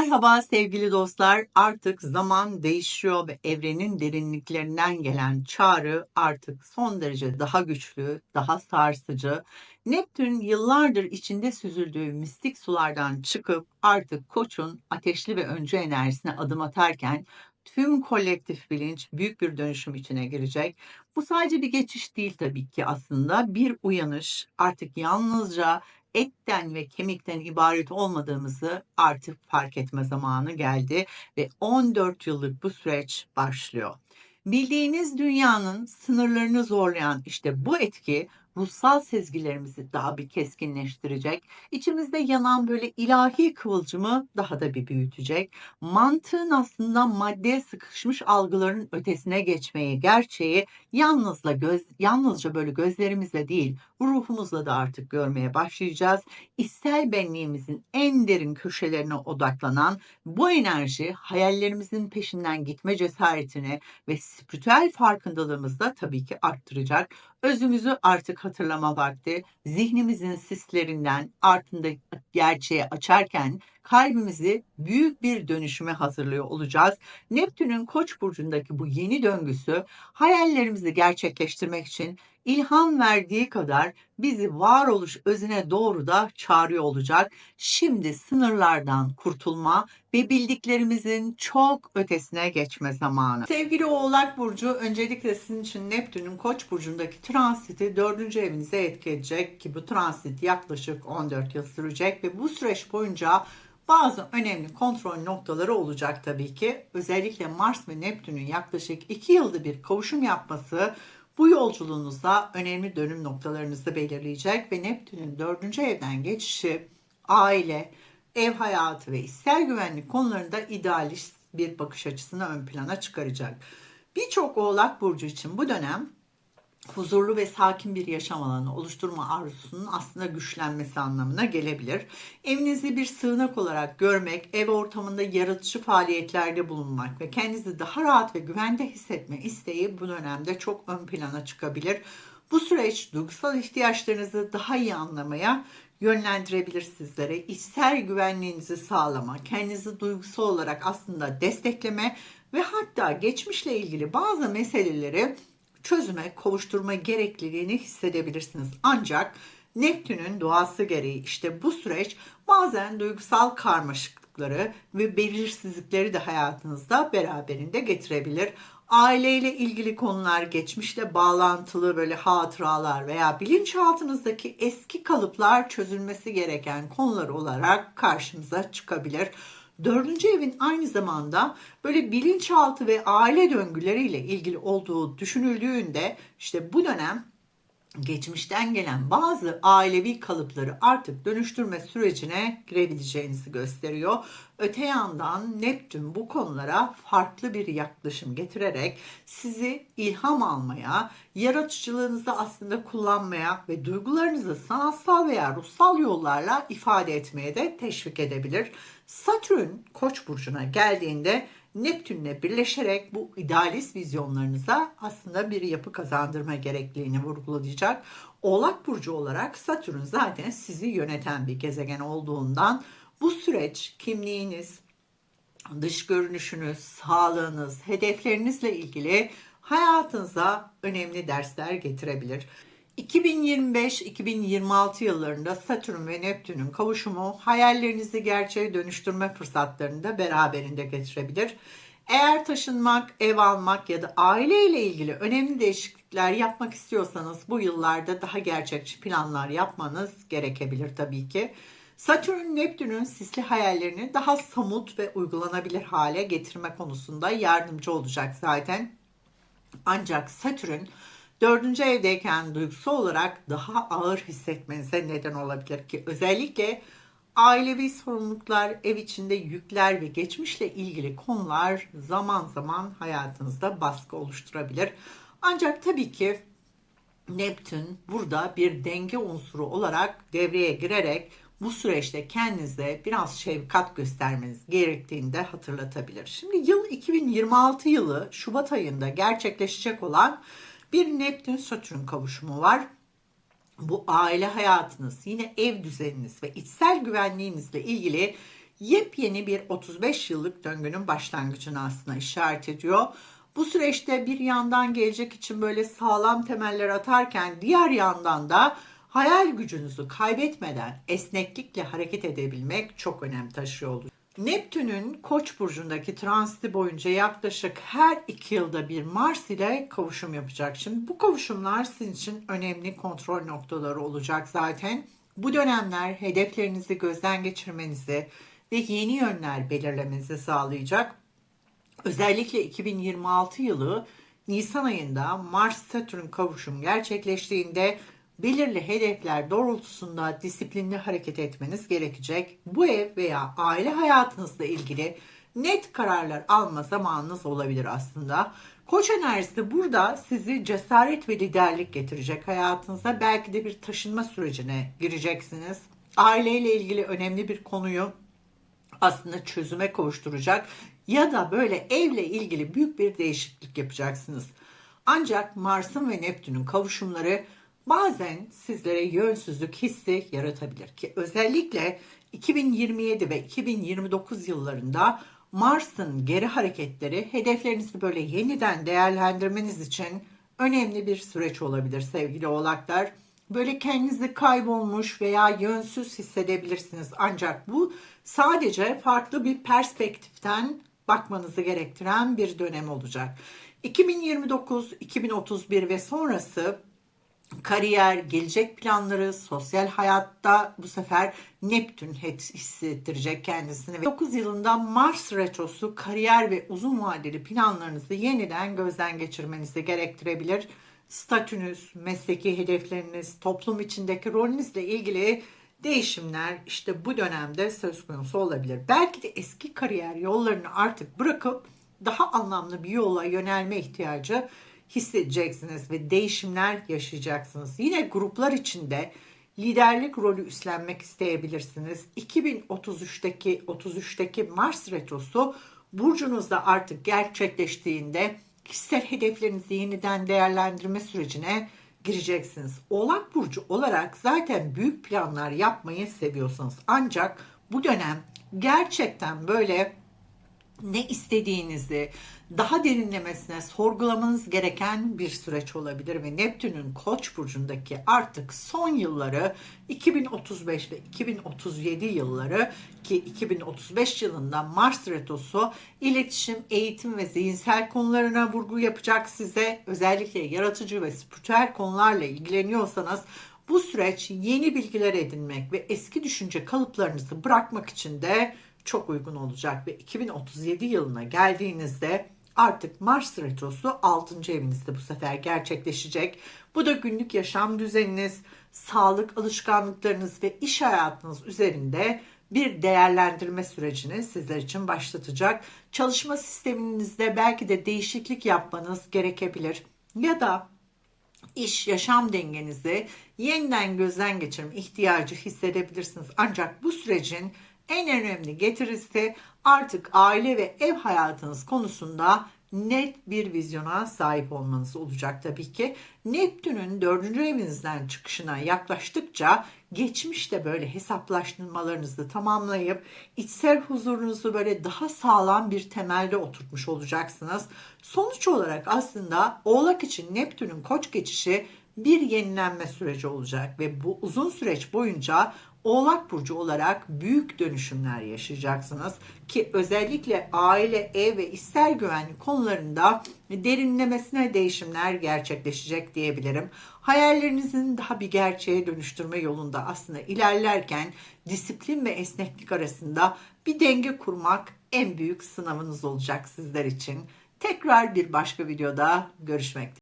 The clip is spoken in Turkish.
Merhaba sevgili dostlar. Artık zaman değişiyor ve evrenin derinliklerinden gelen çağrı artık son derece daha güçlü, daha sarsıcı. Neptün yıllardır içinde süzüldüğü mistik sulardan çıkıp artık Koç'un ateşli ve öncü enerjisine adım atarken tüm kolektif bilinç büyük bir dönüşüm içine girecek. Bu sadece bir geçiş değil tabii ki aslında bir uyanış. Artık yalnızca etten ve kemikten ibaret olmadığımızı artık fark etme zamanı geldi ve 14 yıllık bu süreç başlıyor. Bildiğiniz dünyanın sınırlarını zorlayan işte bu etki ruhsal sezgilerimizi daha bir keskinleştirecek. İçimizde yanan böyle ilahi kıvılcımı daha da bir büyütecek. Mantığın aslında maddeye sıkışmış algıların ötesine geçmeyi, gerçeği yalnızla göz, yalnızca böyle gözlerimizle değil, ruhumuzla da artık görmeye başlayacağız. İçsel benliğimizin en derin köşelerine odaklanan bu enerji hayallerimizin peşinden gitme cesaretini ve spiritüel farkındalığımızı da tabii ki arttıracak. Özümüzü artık hatırlama vakti, zihnimizin sislerinden altında gerçeği açarken kalbimizi büyük bir dönüşüme hazırlıyor olacağız. Neptün'ün Koç burcundaki bu yeni döngüsü hayallerimizi gerçekleştirmek için ilham verdiği kadar bizi varoluş özüne doğru da çağırıyor olacak. Şimdi sınırlardan kurtulma ve bildiklerimizin çok ötesine geçme zamanı. Sevgili Oğlak Burcu, öncelikle sizin için Neptün'ün Koç burcundaki transiti 4. evinize etki edecek ki bu transit yaklaşık 14 yıl sürecek ve bu süreç boyunca bazı önemli kontrol noktaları olacak tabii ki. Özellikle Mars ve Neptün'ün yaklaşık 2 yılda bir kavuşum yapması bu yolculuğunuzda önemli dönüm noktalarınızı belirleyecek ve Neptün'ün 4. evden geçişi aile, ev hayatı ve içsel güvenlik konularında idealist bir bakış açısını ön plana çıkaracak. Birçok Oğlak Burcu için bu dönem huzurlu ve sakin bir yaşam alanı oluşturma arzusunun aslında güçlenmesi anlamına gelebilir. Evinizi bir sığınak olarak görmek, ev ortamında yaratıcı faaliyetlerde bulunmak ve kendinizi daha rahat ve güvende hissetme isteği bu dönemde çok ön plana çıkabilir. Bu süreç duygusal ihtiyaçlarınızı daha iyi anlamaya yönlendirebilir sizlere. İçsel güvenliğinizi sağlama, kendinizi duygusal olarak aslında destekleme ve hatta geçmişle ilgili bazı meseleleri çözüme kavuşturma gerekliliğini hissedebilirsiniz. Ancak Neptün'ün doğası gereği işte bu süreç bazen duygusal karmaşıklıkları ve belirsizlikleri de hayatınızda beraberinde getirebilir. Aileyle ilgili konular, geçmişle bağlantılı böyle hatıralar veya bilinçaltınızdaki eski kalıplar çözülmesi gereken konular olarak karşımıza çıkabilir. Dördüncü evin aynı zamanda böyle bilinçaltı ve aile döngüleriyle ilgili olduğu düşünüldüğünde işte bu dönem geçmişten gelen bazı ailevi kalıpları artık dönüştürme sürecine girebileceğinizi gösteriyor. Öte yandan Neptün bu konulara farklı bir yaklaşım getirerek sizi ilham almaya, yaratıcılığınızı aslında kullanmaya ve duygularınızı sanatsal veya ruhsal yollarla ifade etmeye de teşvik edebilir. Satürn Koç burcuna geldiğinde Neptünle birleşerek bu idealist vizyonlarınıza aslında bir yapı kazandırma gerekliliğini vurgulayacak. Oğlak burcu olarak Satürn zaten sizi yöneten bir gezegen olduğundan bu süreç kimliğiniz, dış görünüşünüz, sağlığınız, hedeflerinizle ilgili hayatınıza önemli dersler getirebilir. 2025-2026 yıllarında Satürn ve Neptün'ün kavuşumu hayallerinizi gerçeğe dönüştürme fırsatlarını da beraberinde getirebilir. Eğer taşınmak, ev almak ya da aile ile ilgili önemli değişiklikler yapmak istiyorsanız bu yıllarda daha gerçekçi planlar yapmanız gerekebilir tabii ki. Satürn Neptün'ün sisli hayallerini daha samut ve uygulanabilir hale getirme konusunda yardımcı olacak zaten. Ancak Satürn Dördüncü evdeyken duygusal olarak daha ağır hissetmenize neden olabilir ki özellikle ailevi sorumluluklar, ev içinde yükler ve geçmişle ilgili konular zaman zaman hayatınızda baskı oluşturabilir. Ancak tabii ki Neptün burada bir denge unsuru olarak devreye girerek bu süreçte kendinize biraz şefkat göstermeniz gerektiğini de hatırlatabilir. Şimdi yıl 2026 yılı Şubat ayında gerçekleşecek olan bir Neptün Satürn kavuşumu var. Bu aile hayatınız, yine ev düzeniniz ve içsel güvenliğinizle ilgili yepyeni bir 35 yıllık döngünün başlangıcını aslında işaret ediyor. Bu süreçte bir yandan gelecek için böyle sağlam temeller atarken diğer yandan da hayal gücünüzü kaybetmeden esneklikle hareket edebilmek çok önem taşıyor olacak. Neptün'ün Koç burcundaki transiti boyunca yaklaşık her iki yılda bir Mars ile kavuşum yapacak. Şimdi bu kavuşumlar sizin için önemli kontrol noktaları olacak zaten. Bu dönemler hedeflerinizi gözden geçirmenizi ve yeni yönler belirlemenizi sağlayacak. Özellikle 2026 yılı Nisan ayında Mars-Satürn kavuşum gerçekleştiğinde belirli hedefler doğrultusunda disiplinli hareket etmeniz gerekecek. Bu ev veya aile hayatınızla ilgili net kararlar alma zamanınız olabilir aslında. Koç enerjisi burada sizi cesaret ve liderlik getirecek hayatınıza. Belki de bir taşınma sürecine gireceksiniz. Aileyle ilgili önemli bir konuyu aslında çözüme kavuşturacak ya da böyle evle ilgili büyük bir değişiklik yapacaksınız. Ancak Mars'ın ve Neptün'ün kavuşumları bazen sizlere yönsüzlük hissi yaratabilir ki özellikle 2027 ve 2029 yıllarında Mars'ın geri hareketleri hedeflerinizi böyle yeniden değerlendirmeniz için önemli bir süreç olabilir sevgili oğlaklar. Böyle kendinizi kaybolmuş veya yönsüz hissedebilirsiniz. Ancak bu sadece farklı bir perspektiften bakmanızı gerektiren bir dönem olacak. 2029, 2031 ve sonrası kariyer, gelecek planları, sosyal hayatta bu sefer Neptün hissettirecek kendisini. 9 yılında Mars retrosu kariyer ve uzun vadeli planlarınızı yeniden gözden geçirmenizi gerektirebilir. Statünüz, mesleki hedefleriniz, toplum içindeki rolünüzle ilgili değişimler işte bu dönemde söz konusu olabilir. Belki de eski kariyer yollarını artık bırakıp daha anlamlı bir yola yönelme ihtiyacı hissedeceksiniz ve değişimler yaşayacaksınız. Yine gruplar içinde liderlik rolü üstlenmek isteyebilirsiniz. 2033'teki 33'teki Mars retrosu burcunuzda artık gerçekleştiğinde kişisel hedeflerinizi yeniden değerlendirme sürecine gireceksiniz. Oğlak burcu olarak zaten büyük planlar yapmayı seviyorsunuz. Ancak bu dönem gerçekten böyle ne istediğinizi daha derinlemesine sorgulamanız gereken bir süreç olabilir ve Neptün'ün Koç burcundaki artık son yılları 2035 ve 2037 yılları ki 2035 yılında Mars retrosu iletişim, eğitim ve zihinsel konularına vurgu yapacak size. Özellikle yaratıcı ve spiritüel konularla ilgileniyorsanız bu süreç yeni bilgiler edinmek ve eski düşünce kalıplarınızı bırakmak için de çok uygun olacak ve 2037 yılına geldiğinizde artık Mars retrosu 6. evinizde bu sefer gerçekleşecek. Bu da günlük yaşam düzeniniz, sağlık alışkanlıklarınız ve iş hayatınız üzerinde bir değerlendirme sürecini sizler için başlatacak. Çalışma sisteminizde belki de değişiklik yapmanız gerekebilir ya da iş yaşam dengenizi yeniden gözden geçirme ihtiyacı hissedebilirsiniz. Ancak bu sürecin en önemli getirisi artık aile ve ev hayatınız konusunda net bir vizyona sahip olmanız olacak tabii ki. Neptün'ün dördüncü evinizden çıkışına yaklaştıkça geçmişte böyle hesaplaştırmalarınızı tamamlayıp içsel huzurunuzu böyle daha sağlam bir temelde oturtmuş olacaksınız. Sonuç olarak aslında Oğlak için Neptün'ün koç geçişi bir yenilenme süreci olacak ve bu uzun süreç boyunca Oğlak burcu olarak büyük dönüşümler yaşayacaksınız ki özellikle aile, ev ve ister güvenlik konularında derinlemesine değişimler gerçekleşecek diyebilirim. Hayallerinizin daha bir gerçeğe dönüştürme yolunda aslında ilerlerken disiplin ve esneklik arasında bir denge kurmak en büyük sınavınız olacak sizler için. Tekrar bir başka videoda görüşmek